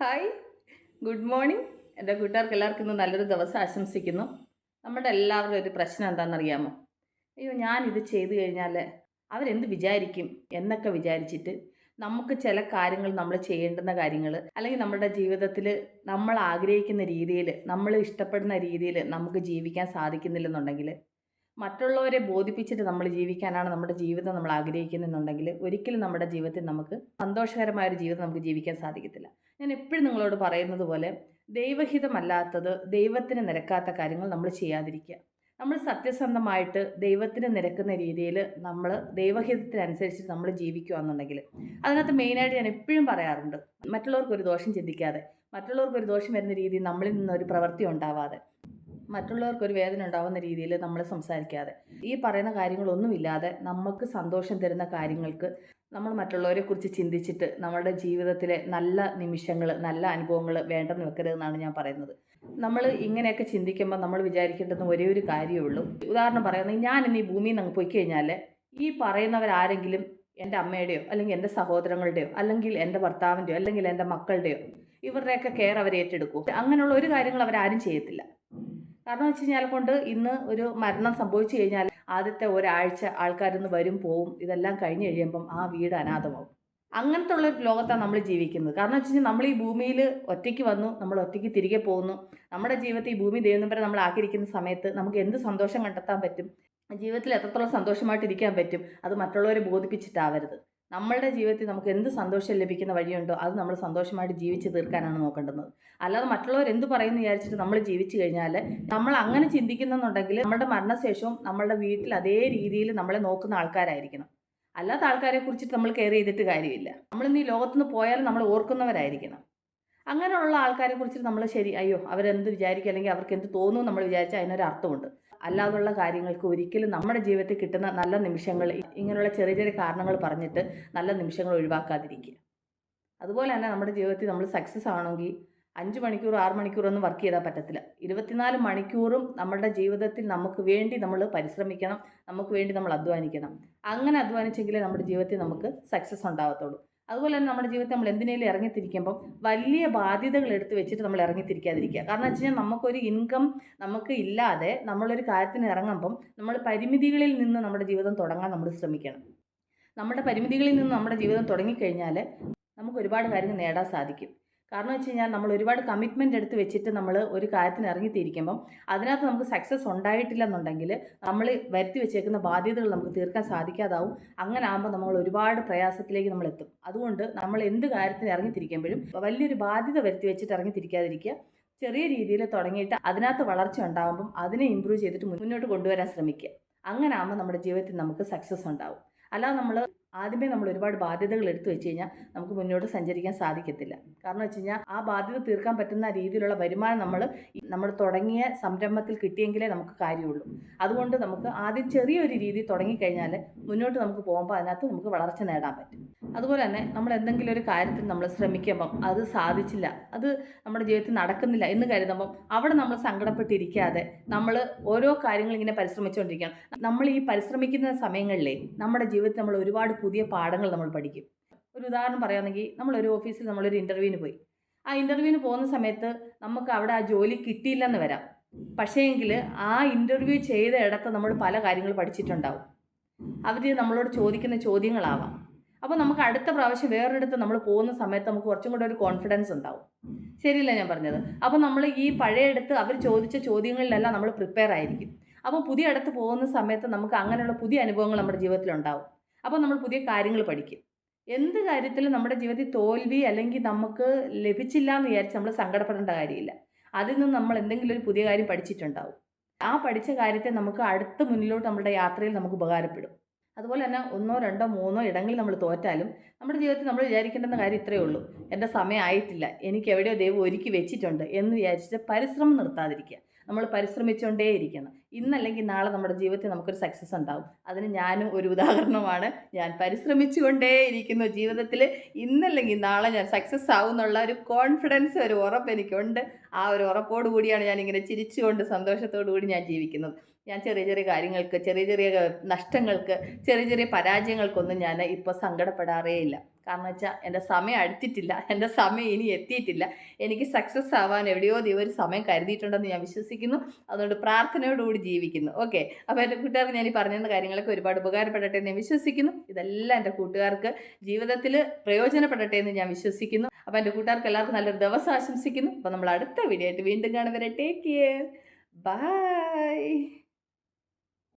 Hi good morning എന്റെ കൂട്ടുകാർക്ക് എല്ലാവർക്കും ഇന്ന് നല്ലൊരു ദിവസം ആശംസിക്കുന്നു. നമ്മുടെ എല്ലാവരുടെയും ഒരു പ്രശ്നം എന്താണെന്നറിയാമോ? അയ്യോ ഞാനിത് ചെയ്തു കഴിഞ്ഞാൽ അവരെന്ത് വിചാരിക്കും എന്നൊക്കെ വിചാരിച്ചിട്ട് നമുക്ക് ചില കാര്യങ്ങൾ നമ്മൾ ചെയ്യേണ്ടുന്ന കാര്യങ്ങൾ അല്ലെങ്കിൽ നമ്മുടെ ജീവിതത്തിൽ നമ്മൾ ആഗ്രഹിക്കുന്ന രീതിയിൽ നമ്മൾ ഇഷ്ടപ്പെടുന്ന രീതിയിൽ നമുക്ക് ജീവിക്കാൻ സാധിക്കുന്നില്ലെന്നുണ്ടെങ്കിൽ മറ്റുള്ളവരെ ബോധിപ്പിച്ചിട്ട് നമ്മൾ ജീവിക്കാനാണ് നമ്മുടെ ജീവിതം നമ്മൾ ആഗ്രഹിക്കുന്നുണ്ടെങ്കിൽ ഒരിക്കലും നമ്മുടെ ജീവിതത്തിൽ നമുക്ക് സന്തോഷകരമായ ഒരു ജീവിതം നമുക്ക് ജീവിക്കാൻ സാധിക്കത്തില്ല. ഞാൻ എപ്പോഴും നിങ്ങളോട് പറയുന്നത് പോലെ ദൈവഹിതമല്ലാത്തത് ദൈവത്തിന് നിരക്കാത്ത കാര്യങ്ങൾ നമ്മൾ ചെയ്യാതിരിക്കുക. നമ്മൾ സത്യസന്ധമായിട്ട് ദൈവത്തിന് നിരക്കുന്ന രീതിയിൽ നമ്മൾ ദൈവഹിതത്തിനനുസരിച്ച് നമ്മൾ ജീവിക്കുകയാണെന്നുണ്ടെങ്കിൽ അതിനകത്ത് മെയിനായിട്ട് ഞാൻ എപ്പോഴും പറയാറുണ്ട് മറ്റുള്ളവർക്ക് ഒരു ദോഷം ചിന്തിക്കാതെ മറ്റുള്ളവർക്ക് ഒരു ദോഷം വരുന്ന രീതിയിൽ നമ്മളിൽ നിന്നൊരു പ്രവൃത്തി ഉണ്ടാവാതെ മറ്റുള്ളവർക്ക് ഒരു വേദന ഉണ്ടാവുന്ന രീതിയിൽ നമ്മൾ സംസാരിക്കാതെ. ഈ പറയുന്ന കാര്യങ്ങളൊന്നുമില്ലാതെ നമുക്ക് സന്തോഷം തരുന്ന കാര്യങ്ങൾക്ക് നമ്മൾ മറ്റുള്ളവരെ കുറിച്ച് ചിന്തിച്ചിട്ട് നമ്മുടെ ജീവിതത്തിലെ നല്ല നിമിഷങ്ങൾ നല്ല അനുഭവങ്ങൾ വേണ്ടെന്ന് വെക്കരുതെന്നാണ് ഞാൻ പറയുന്നത്. നമ്മൾ ഇങ്ങനെയൊക്കെ ചിന്തിക്കുമ്പോൾ നമ്മൾ വിചാരിക്കേണ്ടുന്ന ഒരേ ഒരു കാര്യമേ ഉള്ളൂ. ഉദാഹരണം പറയുന്നത് ഞാൻ ഇന്ന് ഈ ഭൂമിയിൽ നിന്ന് പോയി കഴിഞ്ഞാൽ ഈ പറയുന്നവരാരെങ്കിലും എന്റെ അമ്മയുടെയോ അല്ലെങ്കിൽ എന്റെ സഹോദരങ്ങളുടെയോ അല്ലെങ്കിൽ എന്റെ ഭർത്താവിന്റെയോ അല്ലെങ്കിൽ എന്റെ മക്കളുടെയോ ഇവരുടെയൊക്കെ കെയർ അവർ ഏറ്റെടുക്കും. അങ്ങനെയുള്ള ഒരു കാര്യങ്ങൾ അവരാരും ചെയ്യത്തില്ല. കാരണം വെച്ച് കഴിഞ്ഞാൽ കൊണ്ട് ഇന്ന് ഒരു മരണം സംഭവിച്ചു കഴിഞ്ഞാൽ ആദ്യത്തെ ഒരാഴ്ച ആൾക്കാരൊന്ന് വരും പോവും ഇതെല്ലാം കഴിഞ്ഞ് കഴിയുമ്പം ആ വീട് അനാഥമാവും. അങ്ങനത്തെ ഉള്ള ലോകത്താണ് നമ്മൾ ജീവിക്കുന്നത്. കാരണം വെച്ച് കഴിഞ്ഞാൽ നമ്മൾ ഈ ഭൂമിയിൽ ഒറ്റയ്ക്ക് വന്നു നമ്മൾ ഒറ്റയ്ക്ക് തിരികെ പോകുന്നു. നമ്മുടെ ജീവിതത്തിൽ ഈ ഭൂമി ദൈവം വരെ നമ്മൾ ആക്കിയിരിക്കുന്ന സമയത്ത് നമുക്ക് എന്ത് സന്തോഷം കണ്ടെത്താൻ പറ്റും? ജീവിതത്തിൽ എത്രത്തോളം സന്തോഷമായിട്ട് ഇരിക്കാൻ പറ്റും? അത് മറ്റുള്ളവരെ ബോധിപ്പിച്ചിട്ടാവരുത്. നമ്മളുടെ ജീവിതത്തിൽ നമുക്ക് എന്ത് സന്തോഷം ലഭിക്കുന്ന വഴിയുണ്ടോ അത് നമ്മൾ സന്തോഷമായിട്ട് ജീവിച്ച് തീർക്കാനാണ് നോക്കേണ്ടത് അല്ലാതെ മറ്റുള്ളവർ എന്ത് പറയുന്നു വിചാരിച്ചിട്ട് നമ്മൾ ജീവിച്ചു കഴിഞ്ഞാൽ നമ്മൾ അങ്ങനെ ചിന്തിക്കുന്നെന്നുണ്ടെങ്കിൽ നമ്മുടെ മരണശേഷവും നമ്മളുടെ വീട്ടിൽ അതേ രീതിയിൽ നമ്മളെ നോക്കുന്ന ആൾക്കാരായിരിക്കണം. അല്ലാത്ത ആൾക്കാരെ കുറിച്ചിട്ട് നമ്മൾ കെയർ ചെയ്തിട്ട് കാര്യമില്ല. നമ്മളിന്ന് ഈ ലോകത്തുനിന്ന് പോയാലും നമ്മൾ ഓർക്കുന്നവരായിരിക്കണം. അങ്ങനെയുള്ള ആൾക്കാരെ കുറിച്ചിട്ട് നമ്മൾ ശരി അയ്യോ അവരെന്ത് വിചാരിക്കും അല്ലെങ്കിൽ അവർക്ക് എന്ത് തോന്നുന്നു നമ്മൾ വിചാരിച്ചാൽ അതിനൊരു അർത്ഥമുണ്ട് അല്ലാതുള്ള കാര്യങ്ങൾക്ക് ഒരിക്കലും നമ്മുടെ ജീവിതത്തിൽ കിട്ടുന്ന നല്ല നിമിഷങ്ങൾ ഇങ്ങനെയുള്ള ചെറിയ ചെറിയ കാരണങ്ങൾ പറഞ്ഞിട്ട് നല്ല നിമിഷങ്ങൾ ഒഴിവാക്കാതിരിക്കുക. അതുപോലെ തന്നെ നമ്മുടെ ജീവിതത്തിൽ നമ്മൾ സക്സസ് ആണെങ്കിൽ അഞ്ച് മണിക്കൂർ ആറ് മണിക്കൂറൊന്നും വർക്ക് ചെയ്താൽ പറ്റത്തില്ല. ഇരുപത്തിനാല് മണിക്കൂറും നമ്മുടെ ജീവിതത്തിൽ നമുക്ക് വേണ്ടി നമ്മൾ പരിശ്രമിക്കണം നമുക്ക് വേണ്ടി നമ്മൾ അധ്വാനിക്കണം. അങ്ങനെ അധ്വാനിച്ചെങ്കിലേ നമ്മുടെ ജീവിതത്തിൽ നമുക്ക് സക്സസ് ഉണ്ടാകത്തുള്ളൂ അതുപോലെ തന്നെ നമ്മുടെ ജീവിതത്തിൽ നമ്മൾ എന്തിനേലും ഇറങ്ങിത്തിരിക്കുമ്പം വലിയ ബാധ്യതകൾ എടുത്ത് വെച്ചിട്ട് നമ്മൾ ഇറങ്ങിത്തിരിക്കാതിരിക്കുക. കാരണം വെച്ച് കഴിഞ്ഞാൽ നമുക്കൊരു ഇൻകം നമുക്ക് ഇല്ലാതെ നമ്മളൊരു കാര്യത്തിന് ഇറങ്ങുമ്പം നമ്മൾ പരിമിതികളിൽ നിന്ന് നമ്മുടെ ജീവിതം തുടങ്ങാൻ നമ്മൾ ശ്രമിക്കണം. നമ്മുടെ പരിമിതികളിൽ നിന്ന് നമ്മുടെ ജീവിതം തുടങ്ങിക്കഴിഞ്ഞാൽ നമുക്ക് ഒരുപാട് കാര്യങ്ങൾ നേടാൻ സാധിക്കും. കാരണം വെച്ച് കഴിഞ്ഞാൽ നമ്മൾ ഒരുപാട് കമ്മിറ്റ്മെന്റ് എടുത്ത് വെച്ചിട്ട് നമ്മൾ ഒരു കാര്യത്തിന് ഇറങ്ങിത്തിരിക്കുമ്പം അതിനകത്ത് നമുക്ക് സക്സസ് ഉണ്ടായിട്ടില്ല എന്നുണ്ടെങ്കിൽ നമ്മൾ വരുത്തി വെച്ചേക്കുന്ന ബാധ്യതകൾ നമുക്ക് തീർക്കാൻ സാധിക്കാതാവും. അങ്ങനെ ആകുമ്പോൾ നമ്മൾ ഒരുപാട് പ്രയാസത്തിലേക്ക് നമ്മൾ എത്തും. അതുകൊണ്ട് നമ്മൾ എന്ത് കാര്യത്തിന് ഇറങ്ങിത്തിരിക്കുമ്പോഴും വലിയൊരു ബാധ്യത വരുത്തി വെച്ചിട്ട് ഇറങ്ങിത്തിരിക്കാതിരിക്കുക ചെറിയ രീതിയിൽ തുടങ്ങിയിട്ട് അതിനകത്ത് വളർച്ച ഉണ്ടാകുമ്പം അതിനെ ഇമ്പ്രൂവ് ചെയ്തിട്ട് മുന്നോട്ട് കൊണ്ടുവരാൻ ശ്രമിക്കുക. അങ്ങനെ ആകുമ്പോൾ നമ്മുടെ ജീവിതത്തിൽ നമുക്ക് സക്സസ് ഉണ്ടാവും. അല്ലാതെ നമ്മൾ ആദ്യമേ നമ്മൾ ഒരുപാട് ബാധ്യതകൾ എടുത്തു വെച്ച് കഴിഞ്ഞാൽ നമുക്ക് മുന്നോട്ട് സഞ്ചരിക്കാൻ സാധിക്കത്തില്ല. കാരണം വെച്ച് കഴിഞ്ഞാൽ ആ ബാധ്യത തീർക്കാൻ പറ്റുന്ന രീതിയിലുള്ള വരുമാനം നമ്മൾ നമ്മൾ തുടങ്ങിയ സംരംഭത്തിൽ കിട്ടിയെങ്കിലേ നമുക്ക് കാര്യമുള്ളൂ. അതുകൊണ്ട് നമുക്ക് ആദ്യം ചെറിയൊരു രീതി തുടങ്ങിക്കഴിഞ്ഞാൽ മുന്നോട്ട് നമുക്ക് പോകുമ്പോൾ അതിനകത്ത് നമുക്ക് വളർച്ച നേടാൻ പറ്റും. അതുപോലെ തന്നെ നമ്മൾ എന്തെങ്കിലും ഒരു കാര്യത്തിൽ നമ്മൾ ശ്രമിക്കുമ്പം അത് സാധിച്ചില്ല അത് നമ്മുടെ ജീവിതത്തിൽ നടക്കുന്നില്ല എന്ന് കരുതുമ്പം അവിടെ നമ്മൾ സങ്കടപ്പെട്ടിരിക്കാതെ നമ്മൾ ഓരോ കാര്യങ്ങൾ ഇങ്ങനെ നമ്മൾ ഈ പരിശ്രമിക്കുന്ന സമയങ്ങളിലേ നമ്മുടെ ജീവിതത്തിൽ നമ്മൾ ഒരുപാട് പുതിയ പാഠങ്ങൾ നമ്മൾ പഠിക്കും. ഒരു ഉദാഹരണം പറയുകയാണെങ്കിൽ നമ്മളൊരു ഓഫീസിൽ നമ്മളൊരു ഇന്റർവ്യൂവിന് പോയി. ആ ഇന്റർവ്യൂവിന് പോകുന്ന സമയത്ത് നമുക്ക് അവിടെ ആ ജോലി കിട്ടിയില്ലെന്ന് വരാം. പക്ഷേങ്കിൽ ആ ഇന്റർവ്യൂ ചെയ്ത ഇടത്ത് നമ്മൾ പല കാര്യങ്ങൾ പഠിച്ചിട്ടുണ്ടാവും. അവർ നമ്മളോട് ചോദിക്കുന്ന ചോദ്യങ്ങളാവാം. അപ്പോൾ നമുക്ക് അടുത്ത പ്രാവശ്യം വേറൊരിടത്ത് നമ്മൾ പോകുന്ന സമയത്ത് നമുക്ക് കുറച്ചും കൂടെ ഒരു കോൺഫിഡൻസ് ഉണ്ടാവും. ശരിയല്ല ഞാൻ പറഞ്ഞത്? അപ്പോൾ നമ്മൾ ഈ പഴയടുത്ത് അവർ ചോദിച്ച ചോദ്യങ്ങളിലെല്ലാം നമ്മൾ പ്രിപ്പയർ ആയിരിക്കും. അപ്പോൾ പുതിയ ഇടത്ത് പോകുന്ന സമയത്ത് നമുക്ക് അങ്ങനെയുള്ള പുതിയ അനുഭവങ്ങൾ നമ്മുടെ ജീവിതത്തിൽ ഉണ്ടാവും അപ്പോൾ നമ്മൾ പുതിയ കാര്യങ്ങൾ പഠിക്കും. എന്ത് കാര്യത്തിലും നമ്മുടെ ജീവിതത്തിൽ തോൽവി അല്ലെങ്കിൽ നമുക്ക് ലഭിച്ചില്ല എന്ന് വിചാരിച്ച് നമ്മൾ സങ്കടപ്പെടേണ്ട കാര്യമില്ല. അതിൽ നിന്ന് നമ്മൾ എന്തെങ്കിലും ഒരു പുതിയ കാര്യം പഠിച്ചിട്ടുണ്ടാവും. ആ പഠിച്ച കാര്യത്തെ നമുക്ക് അടുത്ത മുന്നിലോട്ട് നമ്മുടെ യാത്രയിൽ നമുക്ക് ഉപകാരപ്പെടും. അതുപോലെ തന്നെ ഒന്നോ രണ്ടോ മൂന്നോ ഇടങ്ങളിൽ നമ്മൾ തോറ്റാലും നമ്മുടെ ജീവിതത്തിൽ നമ്മൾ വിചാരിക്കേണ്ടുന്ന കാര്യം ഇത്രയേ ഉള്ളൂ. എന്റെ സമയമായിട്ടില്ല എനിക്ക് എവിടെയോ ദൈവം ഒരുക്കി വെച്ചിട്ടുണ്ട് എന്ന് വിചാരിച്ചിട്ട് പരിശ്രമം നിർത്താതിരിക്കുക. നമ്മൾ പരിശ്രമിച്ചുകൊണ്ടേയിരിക്കണം ഇന്നല്ലെങ്കിൽ നാളെ നമ്മുടെ ജീവിതത്തിൽ നമുക്കൊരു സക്സസ് ഉണ്ടാവും. അതിന് ഞാനും ഒരു ഉദാഹരണമാണ്. ഞാൻ പരിശ്രമിച്ചുകൊണ്ടേയിരിക്കുന്നു ജീവിതത്തിൽ ഇന്നല്ലെങ്കിൽ നാളെ ഞാൻ സക്സസ് ആവും എന്നുള്ള ഒരു കോൺഫിഡൻസ് ഒരു ഉറപ്പ് എനിക്കുണ്ട്. ആ ഒരു ഉറപ്പോടു കൂടിയാണ് ഞാൻ ഇങ്ങനെ ചിരിച്ചുകൊണ്ട് സന്തോഷത്തോടു കൂടി ഞാൻ ജീവിക്കുന്നത്. ഞാൻ ചെറിയ ചെറിയ കാര്യങ്ങൾക്ക് ചെറിയ ചെറിയ നഷ്ടങ്ങൾക്ക് ചെറിയ ചെറിയ പരാജയങ്ങൾക്കൊന്നും ഞാൻ ഇപ്പോൾ സങ്കടപ്പെടാറേ ഇല്ല കാരണം വെച്ചാൽ എന്റെ സമയം അടുത്തിട്ടില്ല. എന്റെ സമയം ഇനി എത്തിയിട്ടില്ല. എനിക്ക് സക്സസ് ആവാൻ എവിടെയോ ദൈവം ഒരു സമയം കരുതിയിട്ടുണ്ടെന്ന് ഞാൻ വിശ്വസിക്കുന്നു. അതുകൊണ്ട് പ്രാർത്ഥനയോടുകൂടി ജീവിക്കുന്നു. ഓക്കെ അപ്പോൾ എന്റെ കൂട്ടുകാർക്ക് ഞാൻ ഈ പറഞ്ഞിരുന്ന കാര്യങ്ങളൊക്കെ ഒരുപാട് ഉപകാരപ്പെടട്ടെ എന്ന് ഞാൻ വിശ്വസിക്കുന്നു. ഇതെല്ലാം എന്റെ കൂട്ടുകാർക്ക് ജീവിതത്തിൽ പ്രയോജനപ്പെടട്ടെ എന്ന് ഞാൻ വിശ്വസിക്കുന്നു. അപ്പോൾ എന്റെ കൂട്ടുകാർക്ക് എല്ലാവർക്കും നല്ലൊരു ദിവസം ആശംസിക്കുന്നു. അപ്പോൾ നമ്മൾ അടുത്ത വീഡിയോ ആയിട്ട് വീണ്ടും കാണുവരെ ടേക്ക് കെയർ ബൈ